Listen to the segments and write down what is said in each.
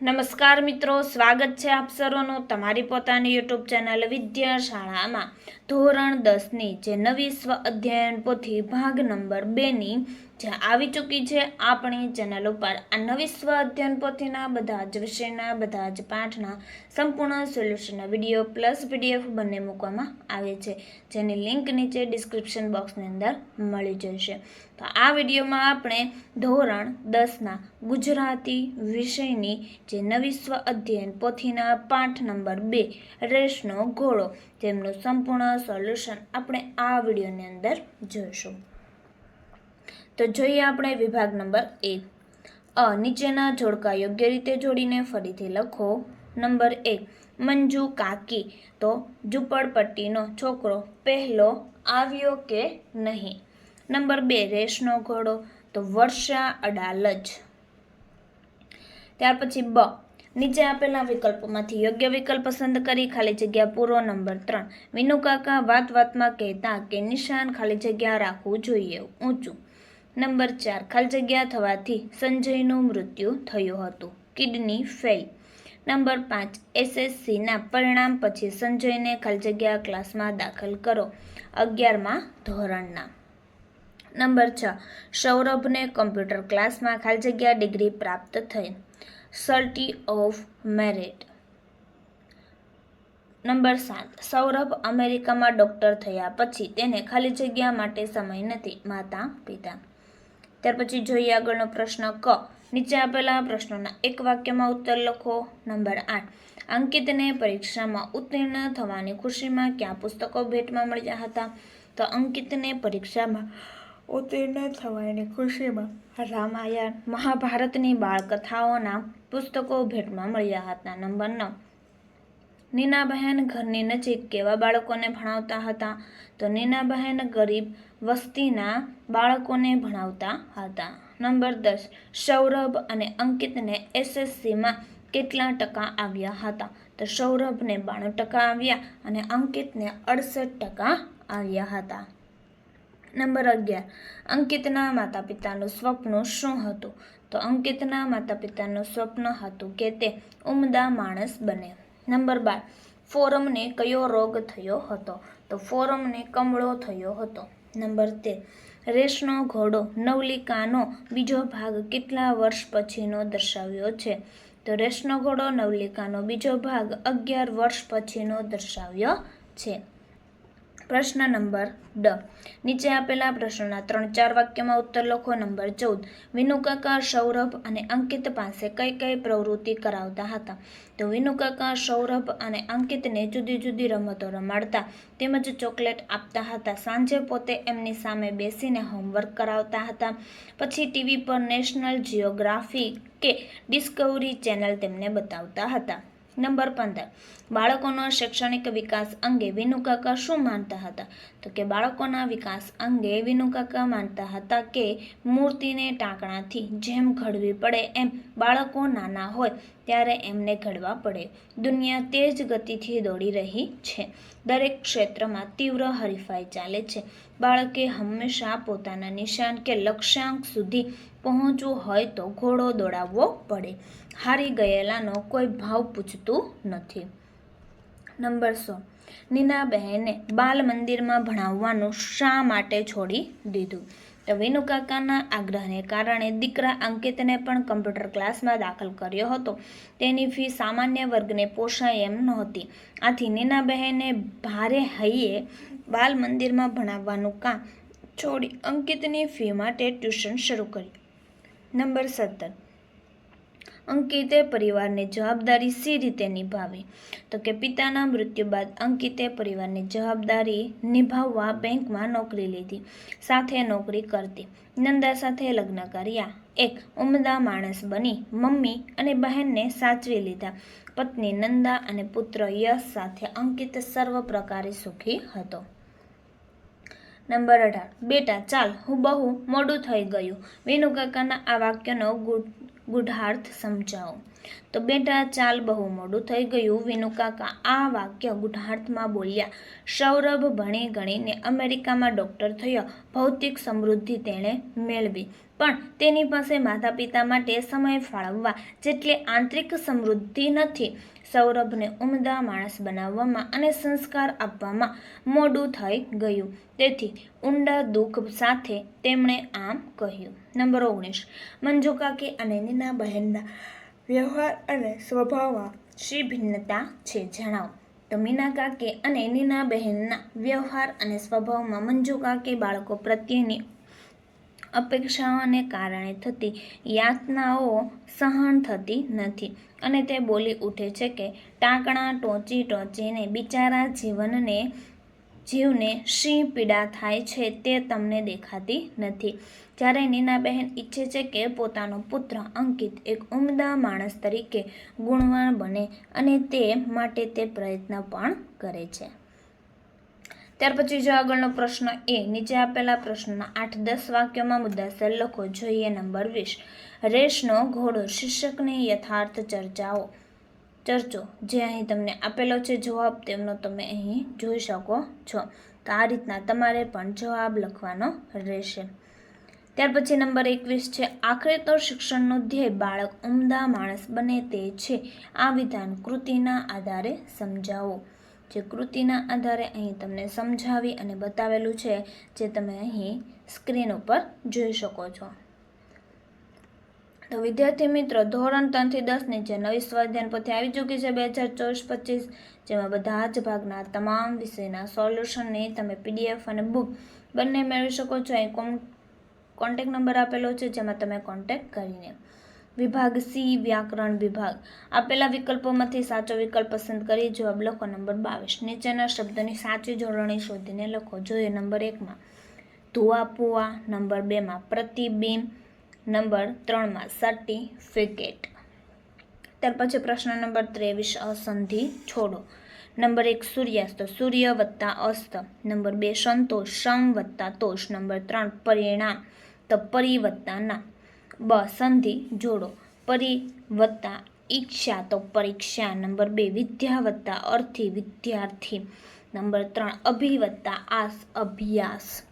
નમસ્કાર મિત્રો, સ્વાગત છે આપ સર્વનું તમારી પોતાની યુટ્યુબ ચેનલ વિદ્યાશાળામાં. ધોરણ દસની જે નવી સ્વ અધ્યયન પોથી ભાગ નંબર બેની જે આવી ચૂકી છે આપણી ચેનલ ઉપર. આ નવી સ્વ અધ્યયન પોથીના બધા જ વિષયના, બધા જ પાઠના સંપૂર્ણ સોલ્યુશનના વીડિયો પ્લસ પીડીએફ બંને મૂકવામાં આવે છે. જેની લિંક નીચે ડિસ્ક્રિપ્શન બોક્સની અંદર મળી જશે. તો આ વિડીયોમાં આપણે ધોરણ દસના ગુજરાતી વિષયની જે નવી સ્વ અધ્યયન પોથીના પાઠ નંબર બે રેસનો ઘોડો, તેમનું સંપૂર્ણ સોલ્યુશન આપણે આ વિડીયોની અંદર જોઈશું. તો જોઈએ આપણે વિભાગ નંબર એક અ, નીચેના જોડકા યોગ્ય રીતે જોડીને ફરીથી લખો. નંબર એક મંજુ કાકી. તો, ઝૂંપડપટ્ટીનો છોકરો પહેલો આવ્યો કે નહીં? નંબર બે રેસનો ઘોડો. તો, વર્ષા અડાલજ. ત્યાર પછી બ, નીચે આપેલા વિકલ્પોમાંથી યોગ્ય વિકલ્પ પસંદ કરી ખાલી જગ્યા પૂરો નંબર ત્રણ. વિનુ કાકા વાત વાતમાં કહેતા કે નિશાન ખાલી જગ્યા રાખવું જોઈએ. ઊંચું. નંબર ચાર, ખાલી જગ્યા થવાથી સંજયનું મૃત્યુ થયું હતું. કિડની ફેલ નંબર પાંચ, એસએસસીના પરિણામ પછી સંજયને ખાલી જગ્યા ક્લાસમાં દાખલ કરો. અગિયારમાં ધોરણના. નંબર છ, સૌરભને કમ્પ્યુટર ક્લાસમાં ખાલી જગ્યા ડિગ્રી પ્રાપ્ત થઈ. સર્ટી ઓફ મેરિટ. નંબર સાત, સૌરભ અમેરિકામાં ડૉક્ટર થયા પછી તેને ખાલી જગ્યા માટે સમય નથી માતા પિતા ત્યાર પછી જોઈએ આગળનો પ્રશ્ન ક. નીચે આપેલા પ્રશ્નોના એક વાક્યમાં ઉત્તર લખો. નંબર આઠ. અંકિતને પરીક્ષામાં ઉત્તીર્ણ થવાની ખુશીમાં ક્યાં પુસ્તકો ભેટમાં મળ્યા હતા? તો અંકિતને પરીક્ષામાં ઉત્તીર્ણ થવાની ખુશીમાં રામાયણ, મહાભારતની બાળકથાઓના પુસ્તકો ભેટમાં મળ્યા હતા. નંબર નવ. નીનાબહેન ઘરની નજીક કેવા બાળકોને ભણાવતા હતા? તો નીનાબહેન ગરીબ વસ્તીના બાળકોને ભણાવતા હતા. નંબર દસ, સૌરભ અને અંકિતને એસએસસીમાં કેટલા ટકા આવ્યા હતા? તો સૌરભને બાણું ટકા આવ્યા અને અંકિતને અડસઠ ટકા આવ્યા હતા. નંબર અગિયાર, અંકિતના માતા પિતાનું સ્વપ્ન શું હતું? તો અંકિતના માતા પિતાનું સ્વપ્ન હતું કે તે ઉમદા માણસ બને. નંબર બાર, ફોરમને કયો રોગ થયો હતો? તો ફોરમને કમળો થયો હતો. નંબર તેર રેસનો ઘોડો, નવલિકાનો બીજો ભાગ કેટલા વર્ષ પછીનો દર્શાવ્યો છે? તો રેસનો ઘોડો, નવલિકાનો બીજો ભાગ અગિયાર વર્ષ પછીનો દર્શાવ્યો છે. પ્રશ્ન નંબર ડ. નીચે આપેલા પ્રશ્નોના ત્રણ ચાર વાક્યમાં ઉત્તર લખો. નંબર ચૌદ. વિનુકાકા સૌરભ અને અંકિત પાસે કઈ કઈ પ્રવૃત્તિ કરાવતા હતા? તો વિનુકાકા સૌરભ અને અંકિતને જુદી જુદી રમતો રમાડતા તેમજ ચોકલેટ આપતા હતા. સાંજે પોતે એમની સામે બેસીને હોમવર્ક કરાવતા હતા. પછી ટીવી પર નેશનલ જિયોગ્રાફી કે ડિસ્કવરી ચેનલ તેમને બતાવતા હતા. નંબર પંદર. બાળકોનો શૈક્ષણિક વિકાસ અંગે વિનુકાકા શું માનતા હતા? તો કે બાળકોના વિકાસ અંગે વિનુકાકા માનતા હતા કે મૂર્તિને ટાંકણાથી જેમ ઘડવી પડે એમ બાળકો નાના હોય ત્યારે એમને ઘડવા પડે. દુનિયા તેજ ગતિથી દોડી રહી છે. દરેક ક્ષેત્રમાં તીવ્ર હરીફાઈ ચાલે છે. બાળકે હંમેશા પોતાના નિશાન કે લક્ષ્યાંક સુધી પહોંચવું હોય તો ઘોડો દોડાવવો પડે. હારી ગયેલાનો કોઈ ભાવ પૂછતું નથી. નંબર સો. નીનાબહેને બાલ મંદિરમાં ભણાવવાનું શા માટે છોડી દીધું? તો વિનુકાકાના આગ્રહને કારણે દીકરા અંકિતને પણ કમ્પ્યુટર ક્લાસમાં દાખલ કર્યો હતો. તેની ફી સામાન્ય વર્ગને પોષાય એમ નહોતી. આથી નીનાબહેને ભારે હૈયે બાલ મંદિરમાં ભણાવવાનું કામ છોડી અંકિતની ફી માટે ટ્યુશન શરૂ કર્યું. નંબર સત્તર. અંકિતે પરિવારની જવાબદારી સી રીતે નિભાવી? તો કે પિતાના મૃત્યુ બાદ અંકિતે પરિવારની જવાબદારી નિભાવવા બેંકમાં નોકરી લીધી, સાથે નોકરી કરતી. નંદા સાથે લગ્ન કર્યા. એક ઉમદા માણસ બની મમ્મી અને બહેનને સાચવી લીધા. પત્ની નંદા અને પુત્ર યશ સાથે અંકિત સર્વ પ્રકારે સુખી હતો. નંબર અઢાર. બેટા ચાલ હું બહુ મોડું થઈ ગયું. વિનુકાકાના આ વાક્યનો ગુડ ગુઢાર્થ સમજાવો. તો બેટા, ચાલ બહુ મોડું થઈ ગયું. વિનુકાકા આ વાક્ય ગુઢાર્થમાં બોલ્યા. સૌરભ ભણી ગણીને અમેરિકામાં ડૉક્ટર થયો. ભૌતિક સમૃદ્ધિ તેણે મેળવી. પણ તેની પાસે માતા પિતા માટે સમય ફાળવવા જેટલી આંતરિક સમૃદ્ધિ નથી. સૌરભને ઉમદા માણસ બનાવવામાં અને સંસ્કાર આપવામાં મોડું થઈ ગયું. તેથી ઊંડા દુઃખ સાથે તેમણે આમ કહ્યું. નંબર ઓગણીસ. મંજુ કાકી અને નીના બહેનના વ્યવહાર અને સ્વભાવમાં શી ભિન્નતા છે જણાવો. તો મીના કાકી અને નીના બહેનના વ્યવહાર અને સ્વભાવમાં મંજુ કાકી બાળકો પ્રત્યેની અપેક્ષાઓને કારણે થતી યાતનાઓ સહન થતી નથી. અને તે બોલી ઉઠે છે કે ટાંકણા ટોચી ટોચીને બિચારા જીવનને, જીવને શી પીડા થાય છે તે તમને દેખાતી નથી. જ્યારે નીનાબહેન ઈચ્છે છે કે પોતાનો પુત્ર અંકિત એક ઉમદા માણસ તરીકે ગુણવાન બને અને તે માટે તે પ્રયત્ન પણ કરે છે. ત્યાર પછી જો આગળનો પ્રશ્ન એ, નીચે આપેલા પ્રશ્નના આઠ દસ વાક્યોમાં મુદ્દાસર લખો. જોઈએ નંબર વીસ. રેસનો ઘોડો, શીર્ષકની યથાર્થ ચર્ચાઓ. ચર્ચો. જે અહીં તમને આપેલો છે, જવાબ તેમનો તમે અહીં જોઈ શકો છો. તો આ રીતના તમારે પણ જવાબ લખવાનો રહેશે. ત્યાર પછી નંબર એકવીસ છે આખરે તો શિક્ષણનો ધ્યેય બાળક ઉમદા માણસ બને તે છે. આ વિધાન કૃતિના આધારે સમજાવો. જે કૃતિના આધારે અહીં તમને સમજાવી અને બતાવેલું છે, જે તમે અહીં સ્ક્રીન ઉપર જોઈ શકો છો. તો વિદ્યાર્થી મિત્રો, ધોરણ ત્રણથી દસની જે નવી સ્વાધ્યાયન પોથી આવી ચૂકી છે બે હજાર ચોવીસ પચીસ, જેમાં બધા જ ભાગના તમામ વિષયના સોલ્યુશનની તમે પીડીએફ અને બુક બંને મેળવી શકો છો. અહીં કોન્ટેક નંબર આપેલો છે, જેમાં તમે કોન્ટેક કરીને વિભાગ સી, વ્યાકરણ વિભાગ. આપેલા વિકલ્પોમાંથી સાચો વિકલ્પ પસંદ કરી જવાબ લખો નંબર બાવીસ. નીચેના શબ્દની સાચી જોડણી શોધીને લખો. જોઈએ નંબર એકમાં. ધુઆપુઆ નંબર બેમાં. પ્રતિબિંબ નંબર ત્રણમાં. સર્ટિફિકેટ. ત્યાર પછી પ્રશ્ન નંબર ત્રેવીસ, અસંધિ છોડો. નંબર એક, સૂર્યાસ્ત. સૂર્ય વત્તા અસ્ત. નંબર બે, સંતોષ. સમ વત્તા તોષ. નંબર ત્રણ, પરિણામ. તો પરી વત્તા ના બ, સંધિ, જોડો પરી વત્તા ઈચ્છા તો પરીક્ષા, નંબર બે વિદ્યા વત્તા અર્થી, વિદ્યાર્થી, નંબર ત્રણ અભિ વત્તા આસ, અભ્યાસ.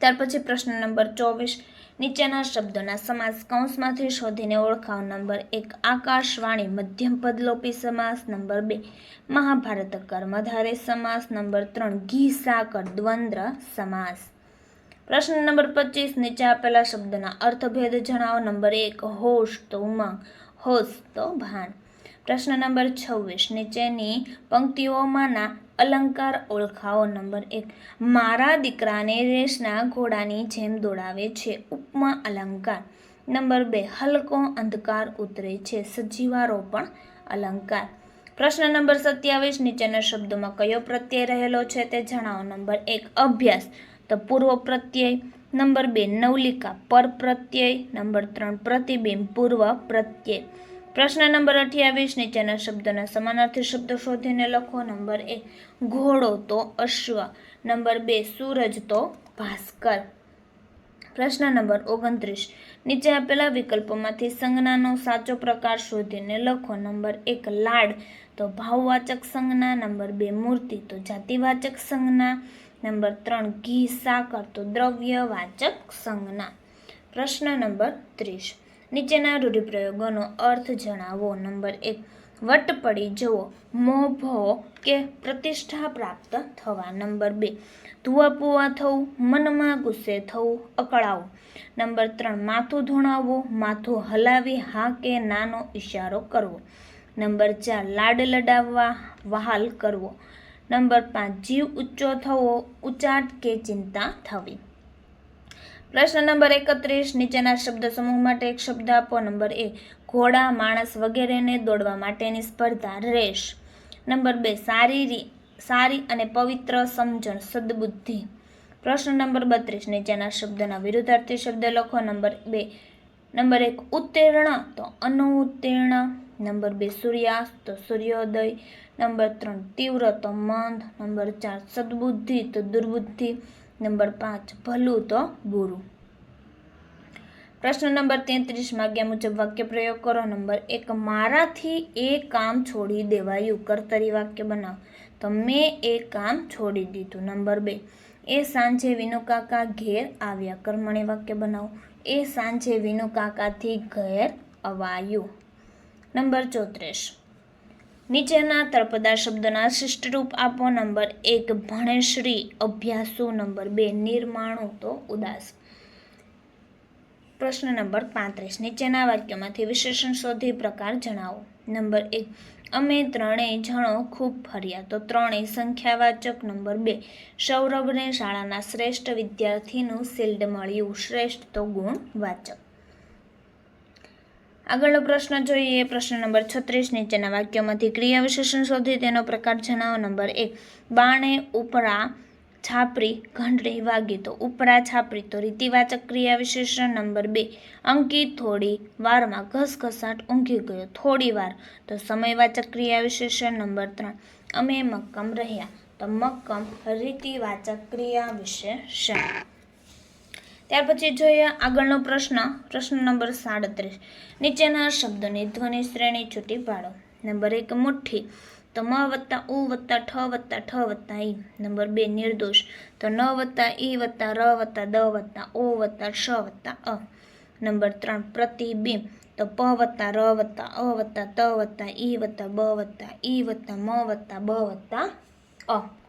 ત્યાર પછી પ્રશ્ન નંબર ચોવીસ, નીચેના શબ્દોના સમાસ કૌંસમાંથી શોધીને ઓળખાવ. નંબર એક, આકાશવાણી, મધ્યમ પદલોપી સમાસ. નંબર બે, મહાભારત કર્મધારે સમાસ. નંબર ત્રણ, ઘી સાકર, દ્વંદ્વ સમાસ. પ્રશ્ન નંબર પચીસ, નીચે આપેલા શબ્દના અર્થભેદ જણાવો. નંબર એક, હોશ તો ઉમંગ, હોશ, તો ભાન. પ્રશ્ન નંબર છવ્વીસ, નીચેની પંક્તિઓમાંના અલંકાર ઓળખાવો. નંબર એક, મારા દીકરાને રેસના ઘોડાની જેમ દોડાવે છે, ઉપમા અલંકાર. નંબર બે, હલકો અંધકાર ઉતરે છે, સજીવારોપણ અલંકાર. પ્રશ્ન નંબર સત્યાવીસ, નીચેના શબ્દોમાં કયો પ્રત્યય રહેલો છે તે જણાવો. નંબર એક, અભ્યાસ. તો પૂર્વ પ્રત્યય, નંબર બે, નવલિકા, પર પ્રત્યય, નંબર ત્રણ, પ્રતિબિંબ, પૂર્વ પ્રત્યય. પ્રશ્ન નંબર અઠ્યાવીસ, નીચેના શબ્દના સમાનાર્થી શબ્દો શોધીને લખો. નંબર એક ઘોડો તો અશ્વ. નંબર બે, સૂરજ તો ભાસ્કર. પ્રશ્ન નંબર ઓગણત્રીસ, નીચે આપેલા વિકલ્પોમાંથી સંજ્ઞાનો સાચો પ્રકાર શોધીને લખો. નંબર એક, લાડ તો ભાવવાચક સંજ્ઞા. નંબર બે, મૂર્તિ તો જાતિવાચક સંજ્ઞા. નંબર ત્રણ, ઘી, સાકર તો દ્રવ્યવાચક સંજ્ઞા. પ્રશ્ન નંબર ત્રીસ, નીચેના રૂઢિપ્રયોગોનો અર્થ જણાવો. નંબર એક વટ પડી જવો મોહ ભો કે પ્રતિષ્ઠા પ્રાપ્ત થવા. નંબર બે, ધુઆપુઆ થવું, મનમાં ગુસ્સે થવું, અકળાવું. નંબર ત્રણ, માથું ધોણાવવું, માથું હલાવી હા કે નાનો ઇશારો કરવો. નંબર ચાર, લાડ લડાવવા, વહાલ કરવો. નંબર પાંચ, જીવ ઊંચો થવો, ઉચાટ કે ચિંતા થવી. પ્રશ્ન નંબર એકત્રીસ, નીચેના શબ્દ સમૂહ માટે એક શબ્દ આપો. નંબર એ, ઘોડા, માણસ વગેરેને દોડવા માટેની સ્પર્ધા રેશ નંબર બે, સારી સારી અને પવિત્ર સમજણ, સદબુદ્ધિ. પ્રશ્ન નંબર બત્રીસ, નીચેના શબ્દના વિરુદ્ધાર્થી શબ્દ લખો. નંબર બે, નંબર એક, ઉત્તીર્ણ, તો અનુત્તીર્ણ. નંબર બે સૂર્યાસ્ત, તો સૂર્યોદય. નંબર ત્રણ, તીવ્ર તો મંદ નંબર ચાર, સદબુદ્ધિ, તો દુર્બુદ્ધિ. નંબર પાંચ, ભલું તો બુરું. પ્રશ્ન નંબર તેત્રીસ, માગ્યા મુજબ વાક્ય પ્રયોગ કરો. નંબર એક, મારાથી એ કામ છોડી દેવાયું. કર્તરી વાક્ય બનાવો. તો મેં એ કામ છોડી દીધું. નંબર બે, એ સાંજે વિનુકાકા ઘેર આવ્યા. કર્મણી વાક્ય બનાવો. એ સાંજે વિનુ કાકાથી ઘેર અવાયું. નંબર ચોત્રીસ. નીચેના તળપદા શબ્દોના શિષ્ટરૂપ આપો. નંબર એક, ભણેશ્રી અભ્યાસુ. નંબર બે, નિર્માણો. તો ઉદાસ. પ્રશ્ન નંબર પાંત્રીસ. નીચેના વાક્યમાંથી વિશેષણ શોધી પ્રકાર જણાવો. નંબર એક, અમે ત્રણેય જણો ખૂબ ફર્યા. તો ત્રણેય સંખ્યાવાચક. નંબર બે, સૌરભને શાળાના શ્રેષ્ઠ વિદ્યાર્થીનું શિલ્ડ મળ્યું. શ્રેષ્ઠ તો ગુણવાચક. આગળનો પ્રશ્ન જોઈએ પ્રશ્ન નંબર છત્રીસ નીચેના વાક્યોમાંથી ક્રિયા વિશેષણ શોધી તેનો પ્રકાર જણાવો. નંબર એક, બાણે ઉપરા છાપરી ઘંટડી વાગી. તો ઉપરા છાપરી તો રીતિવાચક ક્રિયા વિશેષણ. નંબર બે અંકિત થોડી વારમાં ઘસઘસાટ ઊંઘી ગયો. થોડી વાર તો સમયવાચક ક્રિયા વિશેષણ. નંબર ત્રણ, અમે મક્કમ રહ્યા. તો મક્કમ રીતિવાચક ક્રિયા વિશેષણ. ત્યાર પછી જોઈએ આગળનો પ્રશ્ન. પ્રશ્ન નંબર સાડત્રીસ. નીચેના શબ્દોની ધ્વનિ શ્રેણી છૂટી પાડો. નંબર એક, મુઠ્ઠી. તો મ વત્તા ઉ વત્તા ઠ વત્તા ઠ વત્તા ઈ. નંબર બે, નિર્દોષ. તો ન વત્તા ઈ વત્તા ર વત્તા દ વત્તા ઓ વત્તા શ વત્તા અ. નંબર ત્રણ, પ્રતિબિંબ. તો પ વત્તા ર વત્તા અ વત્તા ત વત્તા ઈ વત્તા બ વત્તા ઈ વત્તા મ વત્તા બ વત્તા અ.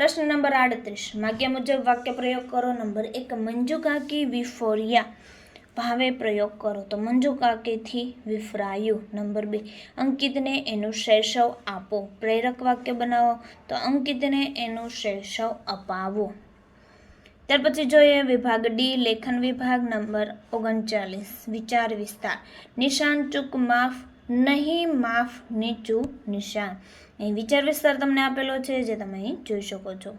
પ્રશ્ન નંબર આડત્રીસ. માગ્યા મુજબ વાક્ય પ્રયોગ કરો. નંબર એક મંજુ કાકી વિફોરિયા. ભાવે પ્રયોગ કરો. તો મંજુ કાકીથી વિફરાયું. નંબર બે, અંકિતને એનું શૈશવ આપો. પ્રેરક વાક્ય બનાવો. તો અંકિતને એનું શૈશવ અપાવો. ત્યાર પછી જોઈએ વિભાગ ડી લેખન વિભાગ નંબર ઓગણચાલીસ. વિચાર વિસ્તાર. નિશાન ચૂક માફ નહીં, માફ, નીચું, નિશાન. અહીં વિચાર વિસ્તાર તમને આપેલો છે જે તમે અહીં જોઈ શકો છો.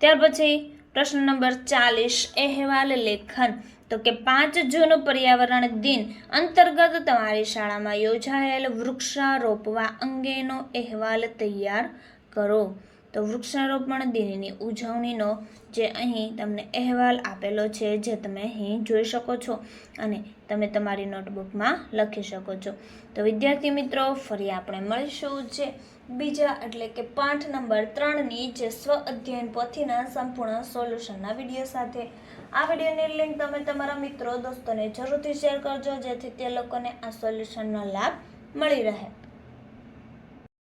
ત્યાર પછી પ્રશ્ન નંબર ચાલીસ, અહેવાલ લેખન. તો કે પાંચ જૂન પર્યાવરણ દિન અંતર્ગત તમારી શાળામાં યોજાયેલ વૃક્ષારોપવા અંગેનો અહેવાલ તૈયાર કરો. તો વૃક્ષારોપણ દિનની ઉજવણીનો જે અહીં તમને અહેવાલ આપેલો છે, જે તમે અહીં જોઈ શકો છો અને તમે તમારી નોટબુકમાં લખી શકો છો. તો વિદ્યાર્થી મિત્રો, ફરી આપણે મળીશું જે બીજા એટલે કે પાઠ નંબર ત્રણની જે સ્વ અધ્યયન પોથીના સંપૂર્ણ સોલ્યુશનના વીડિયો સાથે. આ વિડીયોની લિંક તમે તમારા મિત્રો, દોસ્તોને જરૂરથી શેર કરજો, જેથી તે લોકોને આ સોલ્યુશનનો લાભ મળી રહે.